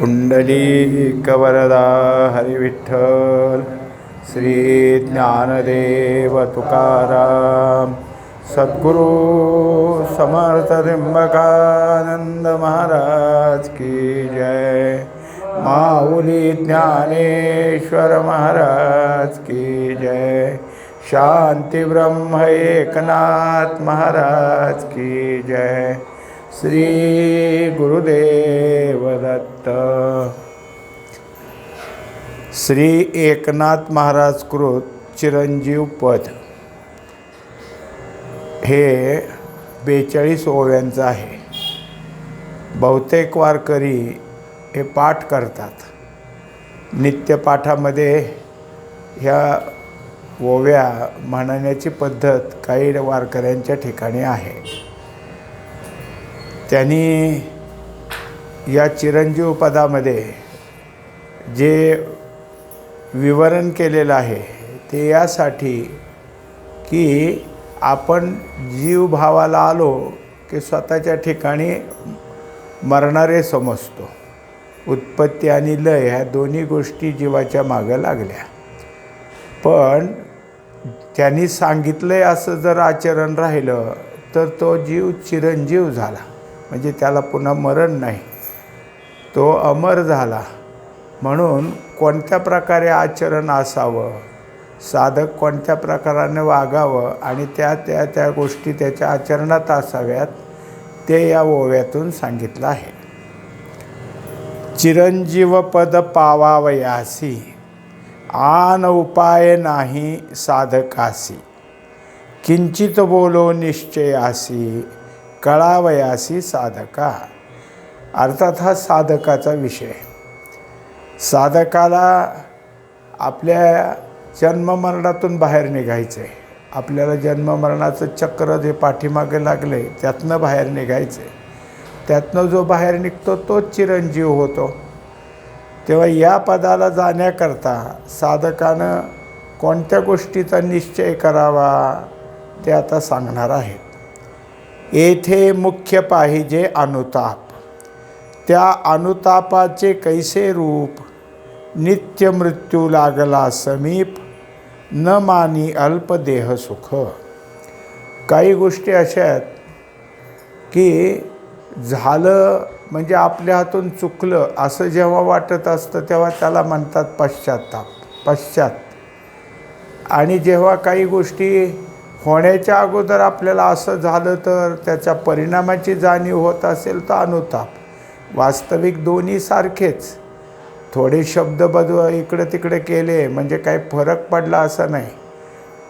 पुण्डलीकवरदा हरिविठ्ठल श्री ज्ञानदेव तुकाराम सद्गुरु समर्थ त्र्यंबकानंद महाराज की जय। माऊली ज्ञानेश्वर महाराज की जय। शांती ब्रह्म एकनाथ महाराज की जय। श्री गुरुदेव दत्त श्री एकनाथ महाराज कृत चिरंजीव पद। हे बेचाळीस ओव्यांचं आहे. बहुतेक वारकरी हे पाठ करतात. नित्यपाठामध्ये ह्या ओव्या म्हणण्याची पद्धत काही वारकऱ्यांच्या ठिकाणी आहे. त्यांनी या चिरंजीव पदामध्ये जे विवरण केलेलं आहे ते यासाठी की आपण जीव भावाला आलो की स्वतःच्या ठिकाणी मरणारे समजतो. उत्पत्ती आणि लय ह्या दोन्ही गोष्टी जीवाच्या मागं लागल्या. पण त्यांनी सांगितलं आहे असं जर आचरण राहिलं तर तो जीव चिरंजीव झाला. म्हणजे त्याला पुन्हा मरण नाही. तो अमर झाला. म्हणून कोणत्या प्रकारे आचरण असावं? साधक कोणत्या प्रकाराने वागावं आणि त्या त्या त्या गोष्टी त्याच्या आचरणात असाव्यात? ते या ओव्यातून सांगितलं आहे. चिरंजीव पद पावावयासी. आन उपाय नाही साधकासी. किंचित बोलो निश्चयासी. कळावयासी साधका. अर्थात हा साधकाचा विषय. साधकाला आपल्या जन्ममरणातून बाहेर निघायचं. आहे आपल्याला जन्ममरणाचं चक्र जे पाठीमागे लागले त्यातनं बाहेर निघायचं. आहे त्यातनं जो बाहेर निघतो तोच चिरंजीव होतो. तेव्हा या पदाला जाण्याकरता साधकानं कोणत्या गोष्टीचा निश्चय करावा ते आता सांगणार आहेत. येथे मुख्य पाहिजे अनुताप. त्या अनुतापाचे कैसे रूप? नित्य मृत्यू लागला समीप न मानी अल्प देह सुख. काही गोष्टी अशा आहेत की झालं म्हणजे आपल्या हातून चुकलं असं जेव्हा वाटत असतं तेव्हा त्याला म्हणतात पश्चाताप पश्चात. आणि जेव्हा काही गोष्टी होण्याच्या अगोदर आपल्याला असं झालं तर त्याच्या परिणामाची जाणीव होत असेल तर अनुताप. वास्तविक दोन्ही सारखेच. थोडे शब्द बद इकडं तिकडे केले म्हणजे काही फरक पडला असं नाही.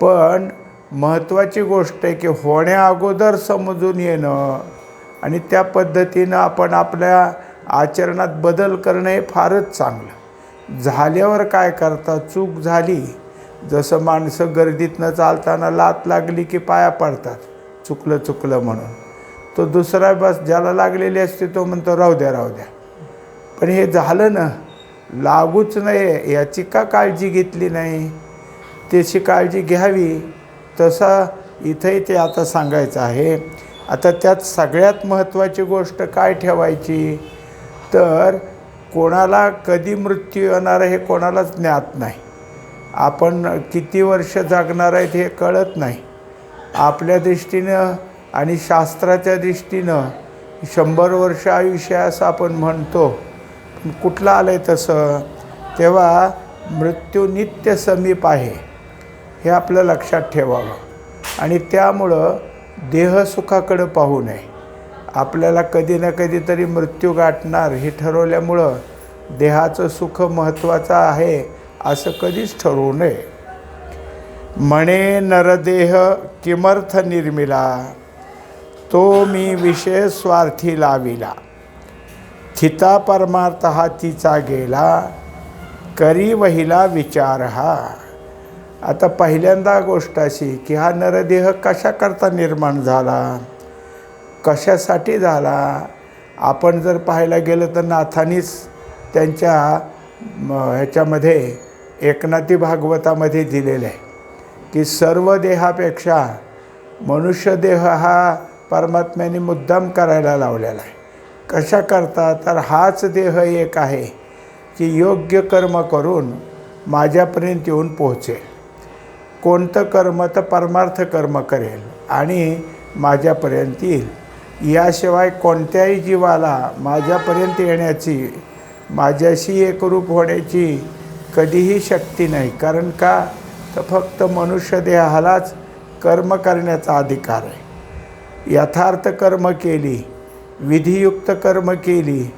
पण महत्त्वाची गोष्ट आहे की होण्या अगोदर समजून येणं आणि त्या पद्धतीनं आपण आपल्या आचरणात बदल करणं हे फारच चांगलं. झाल्यावर काय करता? चूक झाली. जसं माणसं गर्दीतनं चालताना लात लागली की पाया पडतात चुकलं चुकलं म्हणून. तो दुसरा बस ज्याला लागलेली असते तो म्हणतो राहू द्या राहू द्या. पण हे झालं ना लागूच नाही याची का काळजी घेतली नाही? त्याची काळजी घ्यावी. तसा इथंही ते आता सांगायचं आहे. आता त्यात सगळ्यात महत्त्वाची गोष्ट काय ठेवायची? तर कोणाला कधी मृत्यू येणार हे कोणालाच ज्ञात नाही. आपण किती वर्ष जगणार आहेत हे कळत नाही. आपल्या दृष्टीनं आणि शास्त्राच्या दृष्टीनं शंभर वर्ष आयुष्य असं आपण म्हणतो. पण कुठलं आलं आहे तसं? तेव्हा मृत्यू नित्य समीप आहे. हे आपलं लक्षात ठेवावं. आणि त्यामुळं देहसुखाकडं पाहू नये. आपल्याला कधी ना कधीतरी मृत्यू गाठणार हे ठरवल्यामुळं देहाचं सुख महत्त्वाचं आहे. असं कधीच ठरवू नये. म्हणे नरदेह किमर्थ निर्मिला तो मी विषय स्वार्थी लाविला. थिता परमार्थ हा तिचा गेला करी वहिला विचार हा आता पहिल्यांदा गोष्ट अशी की हा नरदेह कशाकरता निर्माण झाला? कशासाठी झाला? आपण जर पाहायला गेलं तर नाथानीच त्यांच्या ह्याच्यामध्ये एकनाथी भागवतामध्ये दिलेलं आहे की सर्व देहापेक्षा मनुष्य देह हा परमात्म्याने मुद्दाम करायला लावलेला आहे. कशा करता? तर हाच देह एक आहे की योग्य कर्म करून माझ्यापर्यंत येऊन पोहोचेल. कोणतं कर्म तर परमार्थ कर्म करेल आणि माझ्यापर्यंत येईल. याशिवाय कोणत्याही जीवाला माझ्यापर्यंत येण्याची माझ्याशी एकरूप होण्याची कधीही शक्ती नाही. कारण का? तर फक्त मनुष्य देहालाच कर्म करण्याचा अधिकार आहे. यथार्थ कर्म केली विधियुक्त कर्म केली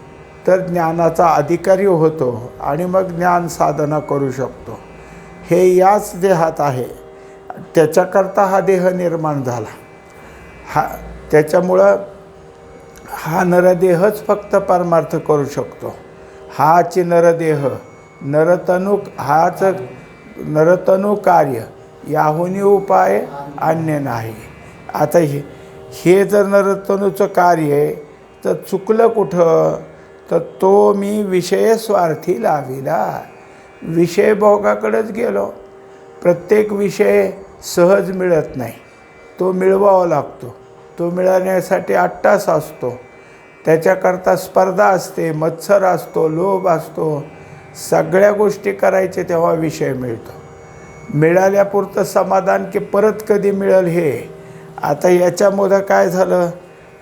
तर ज्ञानाचा अधिकारी होतो आणि मग ज्ञान साधना करू शकतो. हे याच देहात आहे. त्याच्याकरता हा देह निर्माण झाला. हा त्याच्यामुळं हा नरदेहच फक्त परमार्थ करू शकतो. हाची नरदेह नरतनु हाच नरतनु कार्य याहुनी उपाय अन्य नाही. आता हे हे जर नरतनूचं कार्य आहे तर चुकलं कुठं? तर तो मी विषय स्वार्थी लाविला. विषय भोगाकडेच गेलो. प्रत्येक विषय सहज मिळत नाही. तो मिळवावा लागतो. तो मिळवण्यासाठी अट्टास असतो. त्याच्याकरता स्पर्धा असते मत्सर असतो लोभ असतो. सगळ्या गोष्टी करायचे तेव्हा विषय मिळतो. मिळाल्यापुरतं समाधान की परत कधी मिळेल हे? आता याच्यामध्ये काय झालं?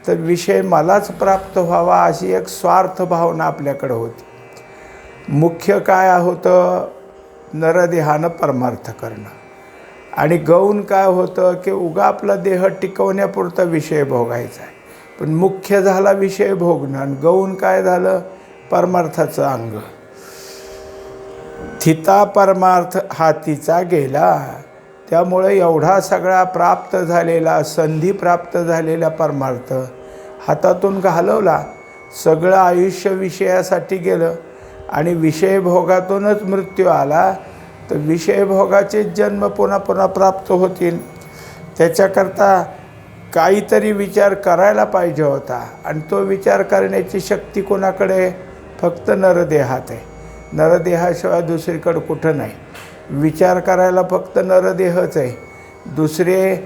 तर विषय मलाच प्राप्त व्हावा अशी एक स्वार्थ भावना आपल्याकडं होती. मुख्य काय होतं? नरदेहानं परमार्थ करणं. आणि गौण काय होतं? की उगा आपला देह टिकवण्यापुरता विषय भोगायचा आहे. पण मुख्य झाला विषय भोगणं. आणि गौण काय झालं? परमार्थाचं अंग. थिता परमार्थ हातीचा गेला. त्यामुळे एवढा सगळा प्राप्त झालेला संधी प्राप्त झालेला परमार्थ हातातून घालवला. सगळं आयुष्य विषयासाठी गेलं आणि विषयभोगातूनच मृत्यू आला. तर विषयभोगाचेच जन्म पुन्हा पुन्हा प्राप्त होतील. त्याच्याकरता काहीतरी विचार करायला पाहिजे होता. आणि तो विचार करण्याची शक्ती कोणाकडे? फक्त नरदेहात आहे. नरदेहाशिवाय दुसरीकडं कुठं नाही. विचार करायला फक्त नरदेहच आहे. दुसरे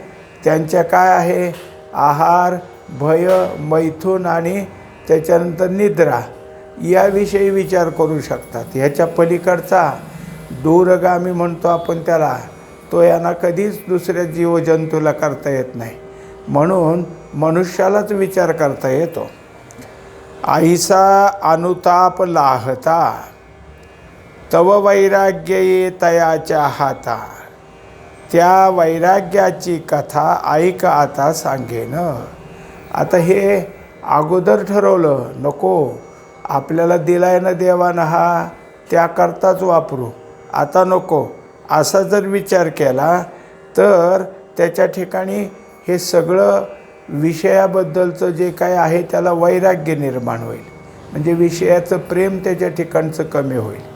त्यांच्या काय आहे? आहार भय मैथून आणि त्याच्यानंतर निद्रा याविषयी विचार करू शकतात. ह्याच्या पलीकडचा दूरगामी म्हणतो आपण त्याला. तो यांना कधीच दुसऱ्या जीवजंतूला करता येत नाही. म्हणून मनुष्यालाच विचार करता येतो. आईसा अनुताप लाहता. तव वैराग्य ये तयाच्या हाता त्या वैराग्याची कथा ऐक आता सांगेन। आता हे अगोदर ठरवलं नको. आपल्याला दिलाय ना देवानं हा त्याकरताच वापरू. आता नको. असा जर विचार केला तर त्याच्या ठिकाणी हे सगळं विषयाबद्दलचं जे काय आहे त्याला वैराग्य निर्माण होईल. म्हणजे विषयाचं प्रेम त्याच्या ठिकाणचं कमी होईल.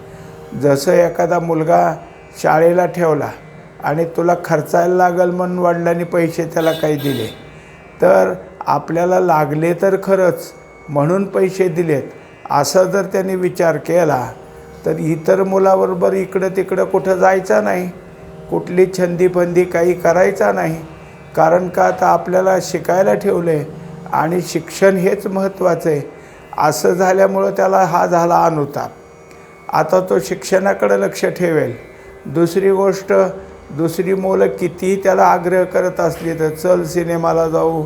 जसं एखादा मुलगा शाळेला ठेवला आणि तुला खर्चायला लागल म्हणून वडिलांनी पैसे त्याला काही दिले तर आपल्याला लागले तर खरंच म्हणून पैसे दिलेत असा जर त्यांनी विचार केला तर इतर मुलाबरोबर इकडं तिकडं कुठं जायचा नाही कुठली छंदीफंदी काही करायचा नाही कारण का आता आपल्याला शिकायला ठेवले आणि शिक्षण हेच महत्त्वाचं आहे असं झाल्यामुळं त्याला हा झाला अनुताप. आता तो शिक्षणाकडे लक्ष ठेवेल. दुसरी गोष्ट दुसरी मुलं कितीही त्याला आग्रह करत असली तर चल सिनेमाला जाऊ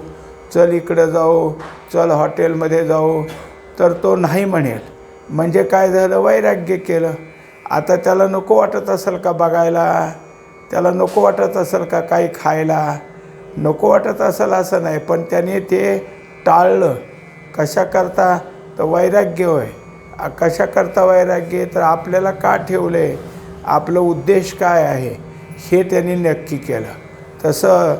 चल इकडं जाऊ चल हॉटेलमध्ये जाऊ. तर तो नाही म्हणेल. म्हणजे काय झालं? वैराग्य केलं. आता त्याला नको वाटत असेल का बघायला? त्याला नको वाटत असेल का काही खायला? नको वाटत असेल असं नाही पण त्याने ते टाळलं. कशाकरता? तर वैराग्य होय. कशाकरता वैराग्य तर आपल्याला का ठेवलं आहे आपलं उद्देश काय आहे? हे त्यांनी नक्की केलं. तसं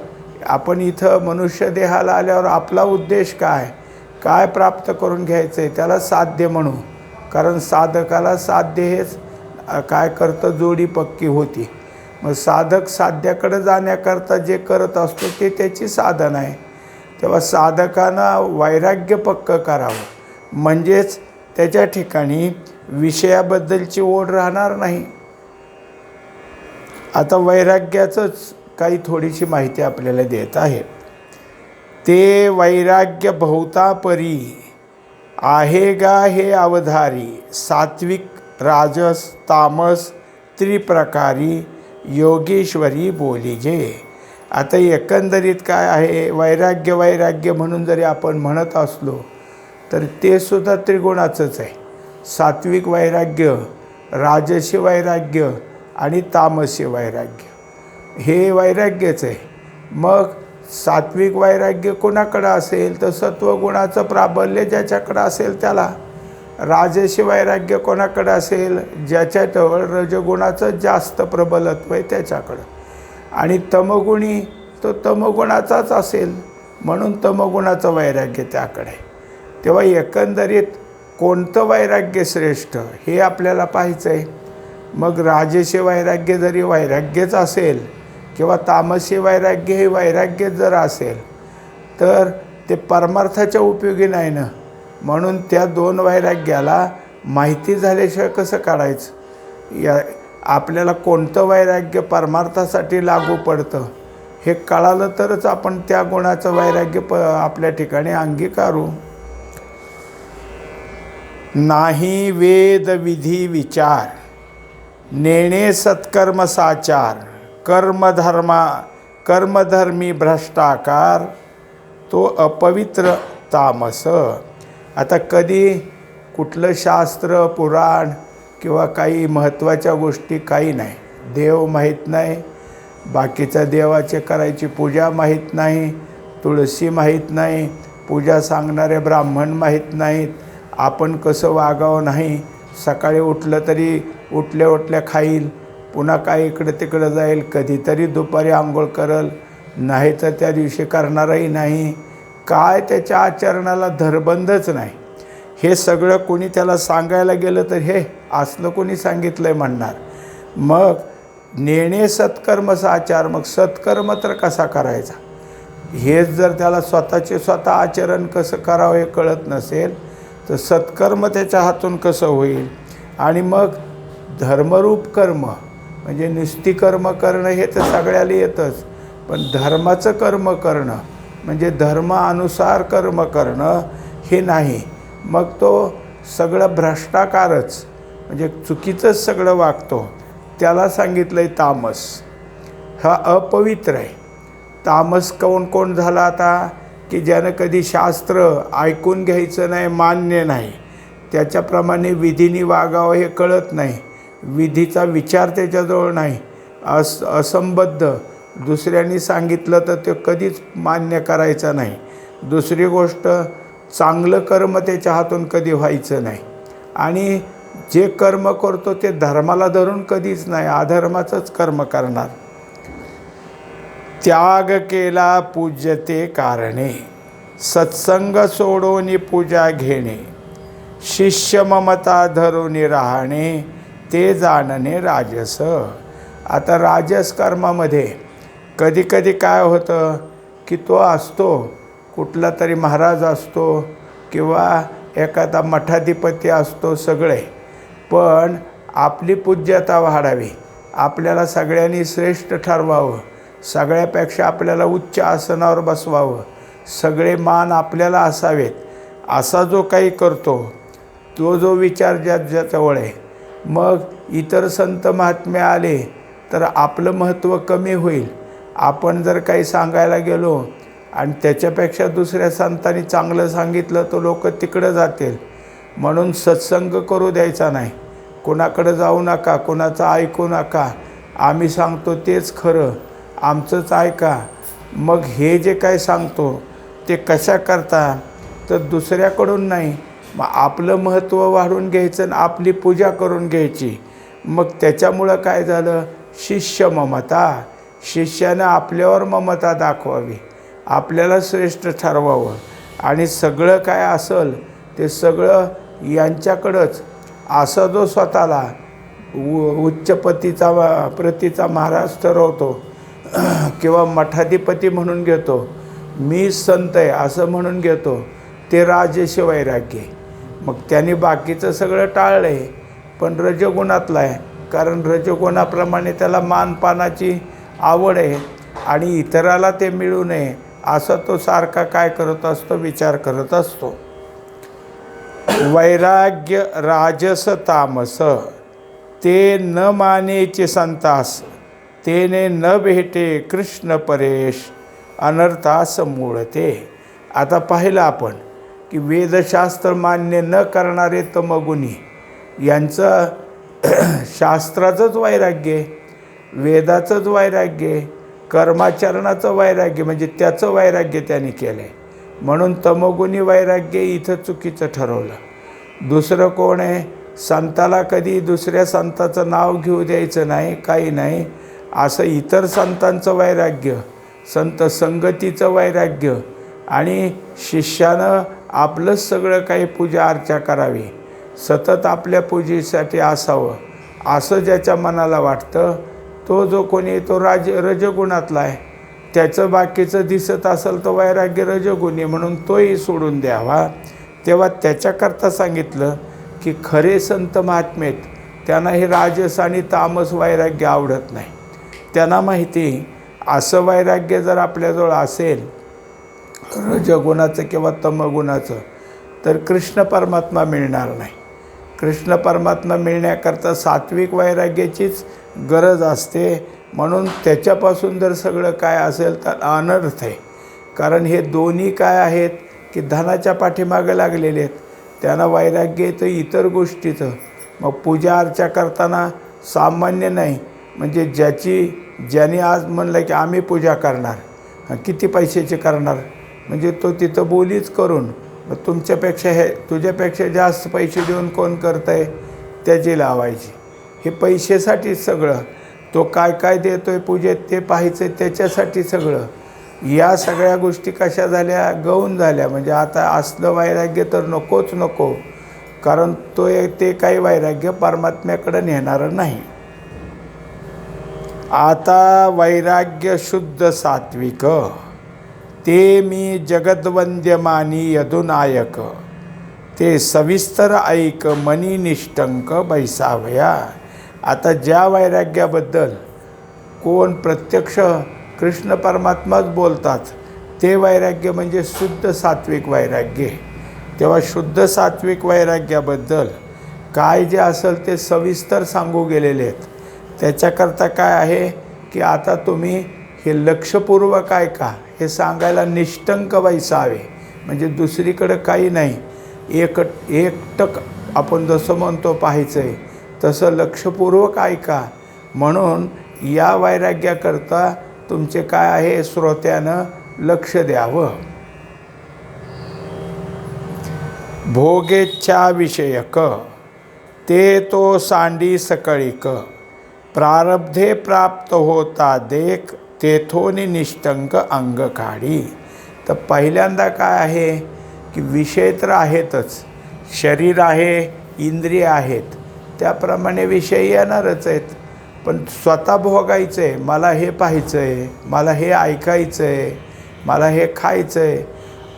आपण इथं मनुष्य देहाला आल्यावर आपला उद्देश काय? काय प्राप्त करून घ्यायचं आहे त्याला साध्य म्हणू. कारण साधकाला साध्य हेच काय करतं जोडी पक्की होती. मग साधक साध्याकडे जाण्याकरता जे करत असतो ते त्याची साधन आहे. तेव्हा साधकानं वैराग्य पक्क करावं. म्हणजेच त्याच्या ठिकाणी विषयाबद्दलची ओढ राहणार नाही. आता वैराग्याचंच काही थोडीशी माहिती आपल्याला देत आहे. ते वैराग्य बहुतापरी आहे गा हे अवधारी सात्विक राजस तामस त्रिप्रकारी योगेश्वरी बोलीजे. आता एकंदरीत काय आहे? वैराग्य वैराग्य म्हणून जरी आपण म्हणत असलो तर ते सुद्धा त्रिगुणाचंच आहे. सात्विक वैराग्य राजसी वैराग्य आणि तामसी वैराग्य. हे वैराग्यच आहे. मग सात्विक वैराग्य कोणाकडं असेल? तर सत्वगुणाचं प्राबल्य ज्याच्याकडं असेल त्याला. राजसी वैराग्य कोणाकडं असेल? ज्याच्याजवळ रजगुणाचं जास्त प्रबलत्व आहे त्याच्याकडं. आणि तमगुणी तो तमगुणाचाच असेल. म्हणून तमगुणाचं वैराग्य त्याकडे तेव्हा एकंदरीत कोणतं वैराग्य श्रेष्ठ हे आपल्याला पाहायचं आहे मग राजसी वैराग्य जरी वैराग्यच असेल किंवा तामसे वैराग्य हे वैराग्य जर असेल तर ते परमार्थाच्या उपयोगी नाही ना. म्हणून त्या दोन वैराग्याला माहिती झाल्याशिवाय कसं काढायचं? या आपल्याला कोणतं वैराग्य परमार्थासाठी लागू पडतं हे कळालं तरच आपण त्या गुणाचं वैराग्य प आपल्या ठिकाणी अंगीकारू. नाही वेद विधी विचार नेणे सत्कर्म साचार कर्मधर्मा कर्मधर्मी भ्रष्टाकार तो अपवित्र तामस. आता कधी कुठलं शास्त्र पुराण किंवा काही महत्त्वाच्या गोष्टी काही नाही. देव माहीत नाही बाकीच्या देवाचे करायची पूजा माहीत नाही तुळशी माहीत नाही पूजा सांगणारे ब्राह्मण माहीत नाहीत आपण कसं वागावं नाही सकाळी उठलं तरी उठल्या उठल्या खाईल पुन्हा काय इकडं तिकडं जाईल कधीतरी दुपारी आंघोळ करल नाही तर त्या दिवशी करणारही नाही. काय त्याच्या आचरणाला धरबंधच नाही. हे सगळं कोणी त्याला सांगायला गेलं तर हे असलं कोणी सांगितलं आहे म्हणणार. मग नेणे सत्कर्मचा आचार मग सत्कर्म तर कसा करायचा? हेच जर त्याला स्वतःचे स्वतः आचरण कसं करावं हे कळत नसेल तर सत्कर्म त्याच्या हातून कसं होईल? आणि मग धर्मरूप कर्म म्हणजे नुसती कर्म करणं हे तर सगळ्याला येतंच पण धर्माचं कर्म करणं म्हणजे धर्मानुसार कर्म करणं हे नाही. मग तो सगळं भ्रष्टाकारच म्हणजे चुकीचंच सगळं वागतो. त्याला सांगितलं आहे तामस. हा अपवित्र आहे. तामस कोण कोण झाला आता? की ज्यानं कधी शास्त्र ऐकून घ्यायचं नाही मान्य नाही. त्याच्याप्रमाणे विधीनी वागावं हे कळत नाही. विधीचा विचार त्याच्याजवळ नाही. अस असंबद्ध. दुसऱ्यांनी सांगितलं तर ते कधीच मान्य करायचं नाही. दुसरी गोष्ट चांगलं कर्म त्याच्या हातून कधी व्हायचं नाही. आणि जे कर्म करतो ते धर्माला धरून कधीच नाही. अधर्माचंच कर्म करणार. त्याग केला पूज्यते कारणे. सत्संग सोडून पूजा घेणे. शिष्य ममता धरून राहणे ते जाणणे राजस. आता राजस कर्मामध्ये कधी कधी काय होतं की तो असतो कुठला तरी महाराज असतो किंवा एखादा मठाधिपती असतो सगळे. पण आपली पूज्यता वाढावी आपल्याला सगळ्यांनी श्रेष्ठ ठरवावं. सगळ्यापेक्षा आपल्याला उच्च आसनावर बसवावं. सगळे मान आपल्याला असावेत. असा जो काही करतो तो जो विचार ज्या ज्याजवळ आहे. मग इतर संत महात्मे आले तर आपलं महत्त्व कमी होईल. आपण जर काही सांगायला गेलो आणि त्याच्यापेक्षा दुसऱ्या संतांनी चांगलं सांगितलं तर लोक तिकडं जातील. म्हणून सत्संग करू द्यायचा नाही. कोणाकडं जाऊ नका कोणाचं ऐकू नका. आम्ही सांगतो तेच खरं. आमचंच ऐका. मग हे जे काय सांगतो ते कशा करता? तर दुसऱ्याकडून नाही. मग आपलं महत्त्व वाढून घ्यायचं आणि आपली पूजा करून घ्यायची. मग त्याच्यामुळं काय झालं? शिष्य ममता. शिष्यानं आपल्यावर ममता दाखवावी. आपल्याला श्रेष्ठ ठरवावं. आणि सगळं काय असेल ते सगळं यांच्याकडंच. असा जो स्वतःला उ उच्चपतीचा प्रतीचा महाराज ठरवतो किंवा मठाधिपती म्हणून घेतो मी संत आहे असं म्हणून घेतो ते राजेश वैराग्य मग त्यांनी बाकीचं सगळं टाळलं आहे पण रजगुणातला आहे. कारण रजगुणाप्रमाणे त्याला मानपानाची आवड आहे आणि इतराला ते मिळू नये असं तो सारखा काय करत असतो विचार करत असतो. वैराग्य राजस तामस ते न मानेचे संतास. तेने न भेटे कृष्ण परेश अनर्थास मूळते. आता पाहिलं आपण की वेदशास्त्र मान्य न करणारे तमगुणी यांचं शास्त्राचंच वैराग्य वेदाचंच वैराग्य कर्माचरणाचं वैराग्य म्हणजे त्याचं वैराग्य त्यांनी केलं आहे म्हणून तमगुणी वैराग्य इथं चुकीचं ठरवलं. दुसरं कोण आहे? संताला कधी दुसऱ्या संताचं नाव घेऊ द्यायचं नाही काही नाही. असं इतर संतांचं वैराग्य संत संगतीचं वैराग्य आणि शिष्यानं आपलंच सगळं काही पूजा अर्चा करावी सतत आपल्या पूजेसाठी असावं असं ज्याच्या मनाला वाटतं तो जो कोणी तो राज रजगुणातला आहे त्याचं बाकीचं दिसत असेल तर वैराग्य रजगुणी म्हणून तोही सोडून द्यावा. तेव्हा त्याच्याकरता सांगितलं की खरे संत महात्मेत त्यांना हे राजस आणि तामस वैराग्य आवडत नाही. त्यांना माहिती असं वैराग्य जर आपल्याजवळ असेल रजगुणाचं किंवा तमगुणाचं तर कृष्ण परमात्मा मिळणार नाही. कृष्ण परमात्मा मिळण्याकरता सात्विक वैराग्याचीच गरज असते. म्हणून त्याच्यापासून जर सगळं काय असेल तर अनर्थ आहे. कारण हे दोन्ही काय आहेत की धनाच्या पाठीमागे लागलेले आहेत. त्यांना वैराग्य येतं इतर गोष्टीचं. मग पूजा अर्चा करताना सामान्य नाही म्हणजे ज्याची ज्याने आज म्हणलं की आम्ही पूजा करणार किती पैशाची करणार म्हणजे तो तिथं बोलीच करून मग तुमच्यापेक्षा हे तुझ्यापेक्षा जास्त पैसे देऊन कोण करतं आहे त्याची लावायची. हे पैशासाठी सगळं तो काय काय देतो आहे पूजेत ते पाहायचं त्याच्यासाठी सगळं. या सगळ्या गोष्टी कशा झाल्या? गौण झाल्या. म्हणजे आता असलं वैराग्य तर नकोच नको कारण तो ते काही वैराग्य परमात्म्याकडं नेणारं नाही. आता वैराग्य शुद्ध सात्विक ते मी जगद्वंद्यमानी यदुनायक ते सविस्तर ऐक मनी निष्टंक बैसावया. आता ज्या वैराग्याबद्दल कोण प्रत्यक्ष कृष्ण परमात्माच बोलतात ते वैराग्य म्हणजे शुद्ध सात्विक वैराग्य. तेव्हा शुद्ध सात्विक वैराग्याबद्दल काय जे असेल ते सविस्तर सांगू गेलेले आहेत. त्याच्याकरता काय आहे की आता तुम्ही हे लक्षपूर्वक ऐका हे सांगायला निष्टंक व्हायचावे म्हणजे दुसरीकडं काही नाही. एक एकटक आपण जसं म्हणतो पाहायचं आहे तसं लक्षपूर्वक ऐका. म्हणून या वैराग्याकरता तुमचे काय आहे श्रोत्यानं लक्ष द्यावं. भोगेच्छा विषयक ते तो सांडी सकळीक. प्रारब्धे प्राप्त होता देख तेथोनी निष्टंक अंग काढी. तर पहिल्यांदा काय आहे? की विषय तर आहेतच. शरीर आहे इंद्रिय आहेत. त्याप्रमाणे विषय येणारच आहेत. पण स्वतः भोगायचं आहे मला हे पाहायचं आहे मला हे ऐकायचं आहे मला हे खायचं आहे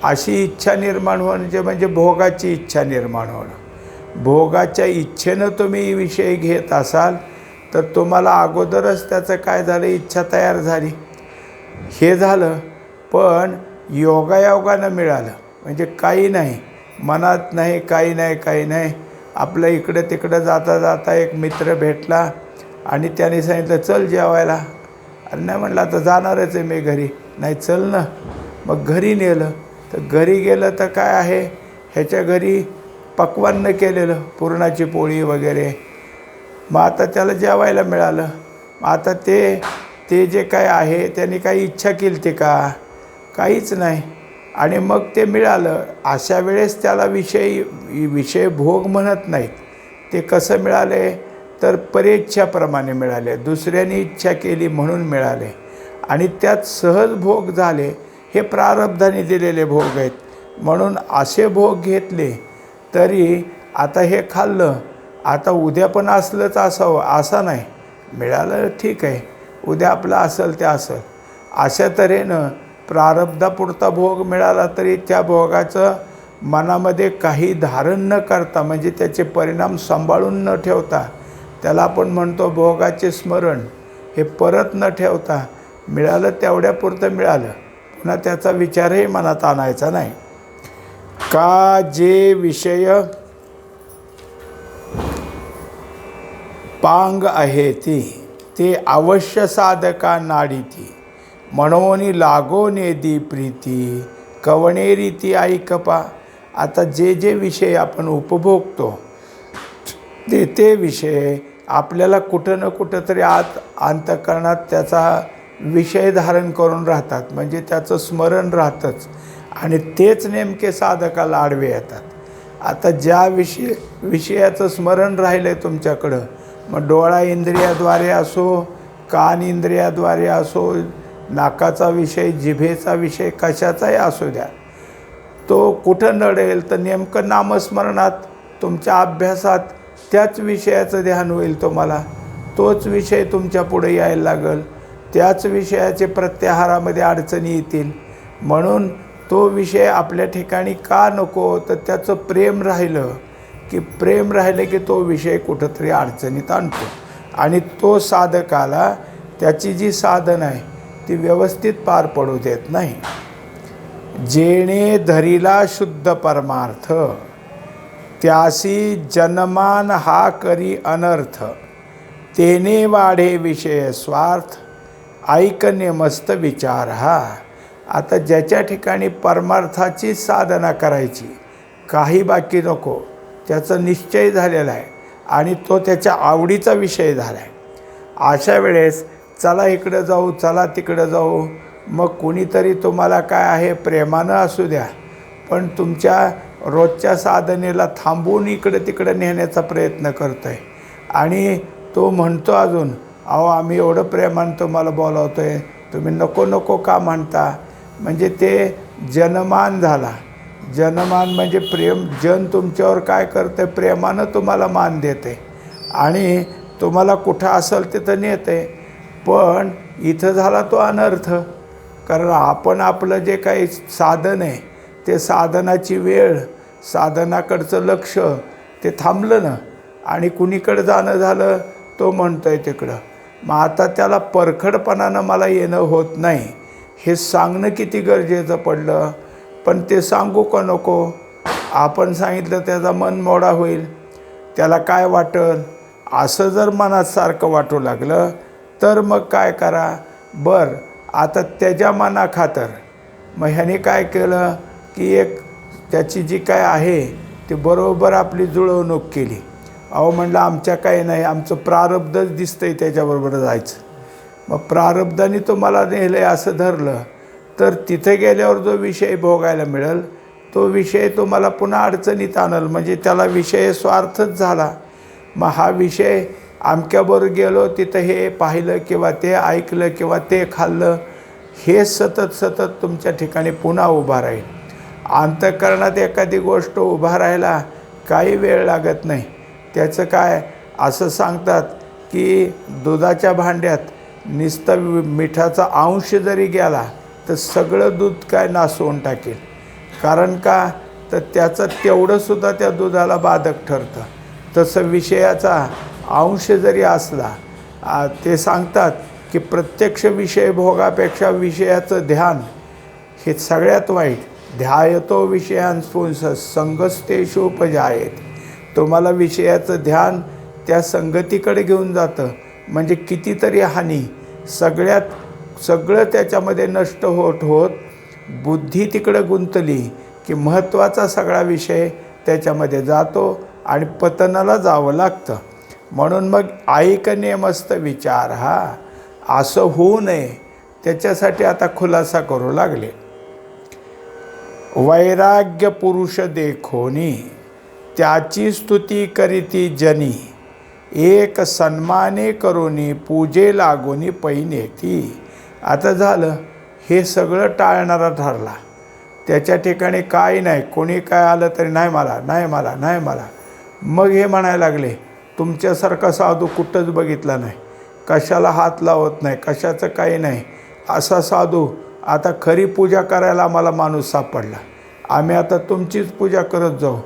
अशी इच्छा निर्माण होणं जे म्हणजे भोगाची इच्छा निर्माण होणं. भोगाच्या इच्छेनं तुम्ही विषय घेत असाल तर तुम्हाला अगोदरच त्याचं काय झालं? इच्छा तयार झाली. हे झालं पण योगायोगानं मिळालं. म्हणजे काही नाही. मनात नाही काही नाही काही नाही. आपलं इकडं तिकडं जाता जाता एक मित्र भेटला आणि त्याने सांगितलं चल जेवायला. अरे नाही म्हटलं आता जाणारच आहे मी घरी. नाही चल ना. मग घरी नेलं. तर घरी गेलं तर काय आहे? ह्याच्या घरी पक्वान्न केलेलं. पुरणाची पोळी वगैरे. मग आता त्याला जेवायला मिळालं. मग आता ते ते जे काय आहे त्याने काही इच्छा केली ते का? काहीच नाही. आणि मग ते मिळालं. अशा वेळेस त्याला विषय विषय भोग म्हणत नाहीत. ते कसं मिळाले? तर परेच्छाप्रमाणे मिळाले. दुसऱ्याने इच्छा केली म्हणून मिळाले. आणि त्यात सहज भोग झाले. हे प्रारब्धाने दिलेले भोग आहेत. म्हणून असे भोग घेतले तरी आता हे खाल्लं. आता उद्या पण असलंच असावं असा नाही. मिळालं ठीक आहे उद्या आपलं असेल ते असेल. अशा तऱ्हेनं प्रारब्धापुरता भोग मिळाला तरी त्या भोगाचं मनामध्ये काही धारण न करता म्हणजे त्याचे परिणाम सांभाळून न ठेवता त्याला आपण म्हणतो भोगाचे स्मरण हे परत न ठेवता मिळालं तेवढ्यापुरतं मिळालं. पुन्हा त्याचा विचारही मनात आणायचा नाही. का जे विषय पांग आहे ती. ते अवश्य साधका नाडीती. म्हणून लागो नेदी प्रीती. कवणेरी ती ऐकपा. आता जे जे विषय आपण उपभोगतो ते ते विषय आपल्याला कुठं ना कुठं तरी आत अंतकरणात त्याचा विषय धारण करून राहतात. म्हणजे त्याचं स्मरण राहतंच. आणि तेच नेमके साधकाला आडवे येतात. आता ज्या विषय विषयाचं स्मरण राहिलं आहे तुमच्याकडं मग डोळा इंद्रियाद्वारे असो कान इंद्रियाद्वारे असो नाकाचा विषय जिभेचा विषय कशाचाही असू द्या. तो कुठं नडेल तर नेमकं नामस्मरणात तुमच्या अभ्यासात त्याच विषयाचं ध्यान होईल तुम्हाला. तोच विषय तुमच्यापुढे यायला लागेल. त्याच विषयाचे प्रत्याहारामध्ये अडचणी येतील. म्हणून तो विषय आपल्या ठिकाणी का नको तर त्याचं प्रेम राहिलं. की प्रेम राहिले की तो विषय कुठंतरी अडचणीत आणतो. आणि तो साधकाला त्याची जी साधन आहे ती व्यवस्थित पार पडू देत नाही. जेणे धरिला शुद्ध परमार्थ त्यासी जनमान हा करी अनर्थ तेने वाढे विषय स्वार्थ ऐकणे मस्त विचार हा आता ज्याच्या ठिकाणी परमार्थाची साधना करायची काही बाकी नको. त्याचा निश्चय झालेला आहे आणि तो त्याच्या आवडीचा विषय झाला आहे अशा वेळेस चला इकडं जाऊ चला तिकडं जाऊ. मग कुणीतरी तुम्हाला काय आहे प्रेमानं असू द्या पण तुमच्या रोजच्या साधनेला थांबून इकडं तिकडं नेण्याचा प्रयत्न करतो आहे आणि तो म्हणतो अजून अहो आम्ही एवढं प्रेमानं तुम्हाला बोलावतो आहे तुम्ही नको नको का म्हणता? म्हणजे ते जनमान झाला. जनमान म्हणजे प्रेम. जन तुमच्यावर काय करते प्रेमानं तुम्हाला मान देते. आणि तुम्हाला कुठं असेल तिथं नेते. पण इथं झाला तो अनर्थ. कारण आपण आपलं जे काही साधन आहे ते साधनाची वेळ साधनाकडचं लक्ष ते थांबलं ना. आणि कुणीकडं जाणं झालं तो म्हणतो आहे तिकडं. मग आता त्याला परखडपणानं मला येणं होत नाही. हे सांगणं किती गरजेचं पडलं? पण ते सांगू का नको? आपण सांगितलं त्याचा मन मोडा होईल. त्याला काय वाटल? असं जर मनात सारखं वाटू लागलं तर मग काय करा? बर आता त्याच्या मनाखातर. मग ह्याने काय केलं की एक त्याची जी काय आहे ती बरोबर आपली जुळवणूक केली. अहो म्हणलं आमच्या काही नाही आमचं प्रारब्धच दिसतंय त्याच्याबरोबर जायचं. मग प्रारब्धाने तुम्हाला नेलं आहे असं धरलं. तर तिथे गेल्यावर जो विषय भोगायला मिळेल तो विषय तुम्हाला पुन्हा अडचणीत आणल. म्हणजे त्याला विषय स्वार्थच झाला. मग हा विषय आमक्याबरोबर गेलो तिथं हे पाहिलं किंवा ते ऐकलं किंवा ते खाल्लं हे सतत सतत तुमच्या ठिकाणी पुन्हा उभा राहील. अंतकरणात एखादी गोष्ट उभा राहायला काही वेळ लागत नाही. त्याचं काय? असं सांगतात की दुधाच्या भांड्यात नुसतं मिठाचा अंश जरी गेला तर सगळं दूध काय नासवून टाकेल. कारण का? तर त्याचं तेवढंसुद्धा त्या दुधाला बाधक ठरतं. तसं विषयाचा अंश जरी असला ते सांगतात की प्रत्यक्ष विषय भोगापेक्षा विषयाचं ध्यान हे सगळ्यात वाईट. ध्यायतो विषयांस्पुंस संगस्तेशु उपजायत. तुम्हाला विषयाचं ध्यान त्या संगतीकडे घेऊन जातं. म्हणजे कितीतरी हानी सगळ्यात सगळं त्याच्यामध्ये नष्ट होत होत बुद्धी तिकडं गुंतली की महत्त्वाचा सगळा विषय त्याच्यामध्ये जातो आणि पतनाला जावं लागतं. म्हणून मग ऐकणे मस्त विचार हा. असं होऊ नये. त्याच्यासाठी आता खुलासा करू लागले. वैराग्य पुरुष देखोनी त्याची स्तुती करीती जनी. एक सन्माने करोनी पूजे लागोनी पैने ती आता झालं हे सगळं टाळणारा ठरला. त्याच्या ठिकाणी काय नाही कोणी काय आलं तरी नाही मला नाही मला नाही मला. मग हे म्हणायला लागले तुमच्यासारखा साधू कुठंच बघितला नाही. कशाला हात लावत नाही कशाचं काही नाही. असा साधू आता खरी पूजा करायला आम्हाला माणूस सापडला. आम्ही आता तुमचीच पूजा करत जाऊ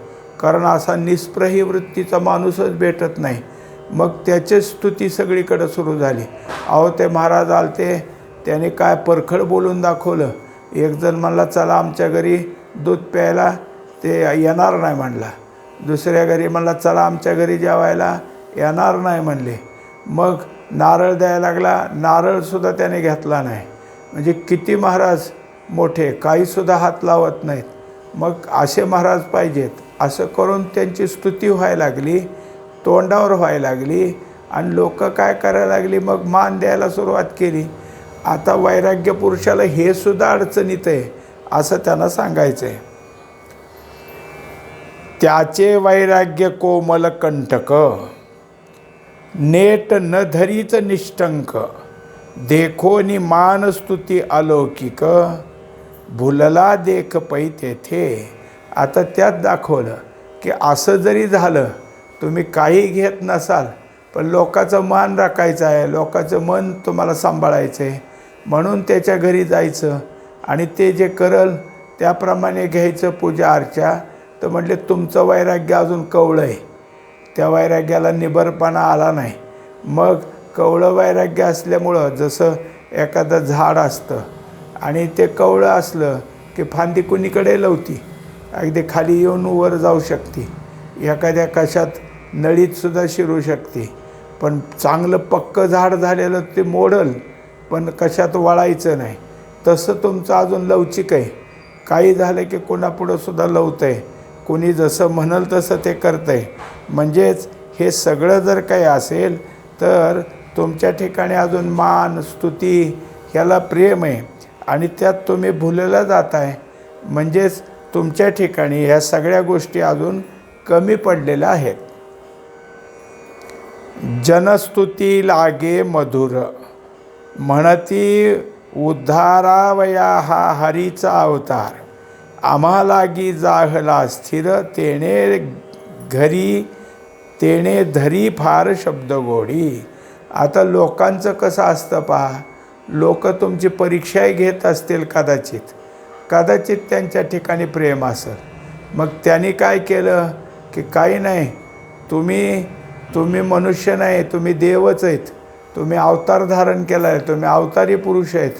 कारण असा निष्प्रही वृत्तीचा माणूसच भेटत नाही. मग त्याची स्तुती सगळीकडं सुरू झाली. अहो ते महाराज आलते त्याने काय परखड बोलून दाखवलं? एकजण म्हणला चला आमच्या घरी दूध प्यायला. ते येणार नाही म्हणला. दुसऱ्या घरी म्हणला चला आमच्या घरी जेवायला. येणार नाही म्हणले. मग नारळ द्यायला लागला. नारळसुद्धा त्याने घेतला नाही. म्हणजे किती महाराज मोठे काहीसुद्धा हात लावत नाहीत. मग असे महाराज पाहिजेत. असं करून त्यांची स्तुती व्हायला लागली तोंडावर व्हायला लागली आणि लोक काय करायला लागली? मग मान द्यायला सुरुवात केली. आता वैराग्य पुरुषाला हे सुद्धा अडचणीत आहे असं त्यांना सांगायचं आहे त्याचे वैराग्य कोमल कंटक. नेट न धरीच निष्टंक देखोनी मानस्तुती अलौकिक. भुलला देख पै तेथे. आता त्यात दाखवलं की असं जरी झालं तुम्ही काही घेत नसाल पण लोकाचं मान राखायचं आहे लोकाचं मन तुम्हाला सांभाळायचं आहे म्हणून त्याच्या घरी जायचं. आणि ते जे करल त्याप्रमाणे घ्यायचं पूजा अर्चा. तर म्हटले तुमचं वैराग्य अजून कवळं आहे. त्या वैराग्याला निबरपणा आला नाही. मग कवळं वैराग्य असल्यामुळं जसं एखादं झाड असतं आणि ते कवळं असलं की फांदी कुणीकडे लवती? अगदी खाली येऊन वर जाऊ शकते. एखाद्या कशात नळीतसुद्धा शिरू शकते. पण चांगलं पक्कं झाड झालेलं ते मोडल पण कशात वळायचं नाही. तसं तुमचं अजून लवचिक आहे. काही झालं की कोणापुढं सुद्धा लवतं आहे कोणी जसं म्हणाल तसं ते करतं आहे म्हणजेच हे सगळं जर काही असेल तर तुमच्या ठिकाणी अजून मान स्तुती ह्याला प्रेम आहे. आणि त्यात तुम्ही भुलला जात आहे म्हणजेच तुमच्या ठिकाणी ह्या सगळ्या गोष्टी अजून कमी पडलेल्या आहेत. जनस्तुती लागे मधुर. म्हणती उद्धारावया हा हरीचा अवतार. आम्हालागी जाहला स्थिर तेणे घरी तेणे धरी फार शब्द गोडी आता लोकांचं कसं असतं पहा? लोक तुमची परीक्षाही घेत असतील कदाचित. कदाचित त्यांच्या ठिकाणी प्रेम असेल. मग त्यांनी काय केलं? की काही नाही. तुम्ही तुम्ही मनुष्य नाही तुम्ही देवच आहेत. तुम्ही अवतार धारण केला आहे तुम्ही अवतारी पुरुष आहेत.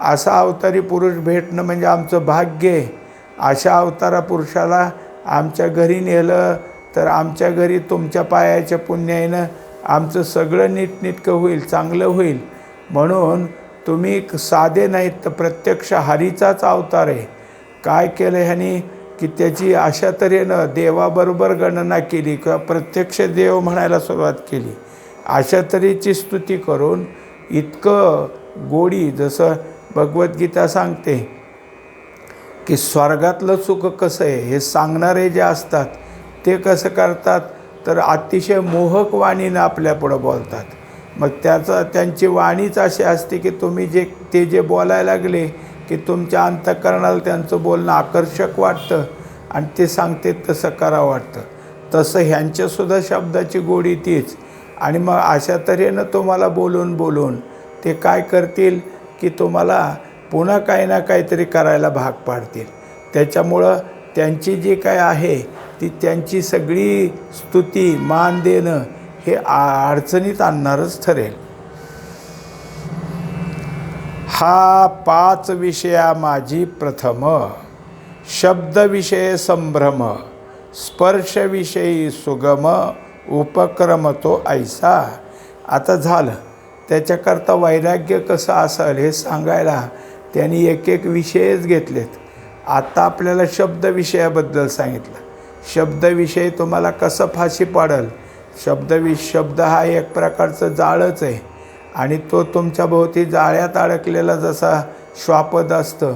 असा अवतारी पुरुष भेटणं म्हणजे आमचं भाग्य आहे. अशा अवतारा पुरुषाला आमच्या घरी नेलं तर आमच्या घरी तुमच्या पायाच्या पुण्याईनं आमचं सगळं नीटनीटकं होईल चांगलं होईल. म्हणून तुम्ही साधे नाहीत तर प्रत्यक्ष हरीचाच अवतार आहे. काय केलं ह्यानी? की त्याची अशा तऱ्हेनं देवाबरोबर गणना केली किंवा प्रत्यक्ष देव म्हणायला सुरुवात केली. अशा तऱ्हेची स्तुती करून इतकं गोडी जसं भगवद्गीता सांगते की स्वर्गातलं सुख कसं आहे हे सांगणारे जे असतात ते कसं करतात तर अतिशय मोहक वाणीनं आपल्यापुढं बोलतात. मग त्याचा त्यांची वाणीच अशी असते की तुम्ही जे ते जे बोलायला लागले की तुमच्या अंतकरणाला त्यांचं बोलणं आकर्षक वाटतं आणि ते सांगते तसं करावं वाटतं. तसं ह्यांच्यासुद्धा शब्दाची गोडी तीच. आणि मग अशा तऱ्हेनं तुम्हाला बोलून बोलून ते काय करतील की तुम्हाला पुन्हा काही ना काहीतरी करायला भाग पाडतील. त्याच्यामुळं त्यांची जी काय आहे ती त्यांची सगळी स्तुती मान देणं हे आ- अडचणीत आणणारच ठरेल. हा पाच विषया माझी प्रथम. शब्दविषय संभ्रम स्पर्शविषयी सुगम. उपक्रम तो ऐसा. आता झालं. त्याच्याकरता वैराग्य कसं असेल हे सांगायला त्यांनी एक एक विषयच घेतलेत. आता आपल्याला शब्दविषयाबद्दल सांगितलं. शब्दविषय तुम्हाला कसं फाशी पाडल? शब्दवि शब्द हा एक प्रकारचं जाळच आहे. आणि तो तुमच्या भोवती जाळ्यात अडकलेला जसा श्वापद असतं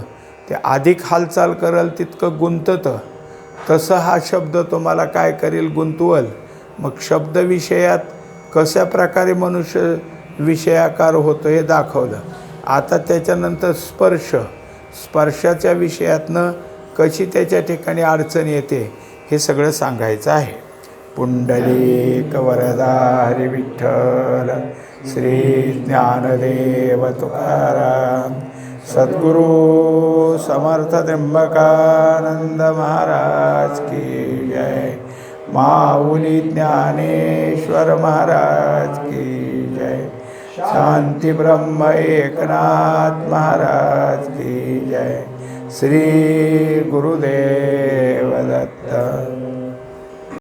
ते अधिक हालचाल करल तितकं गुंततं. तसं हा शब्द तुम्हाला काय करेल? गुंतवल. मग शब्दविषयात कशा प्रकारे मनुष्य विषयाकार होतो हे दाखवलं. आता त्याच्यानंतर स्पर्श. स्पर्शाच्या विषयातनं कशी त्याच्या ठिकाणी अडचण येते हे सगळं सांगायचं आहे. पुंडलिक वरदा हरी विठ्ठल श्री ज्ञानदेव तुकाराम सद्गुरु समर्थ त्र्यंबकानंद महाराज की जय. माऊली ज्ञानेश्वर महाराज की जय। शांती ब्रह्म एकनाथ महाराज की जय। श्री गुरुदेव दत्त।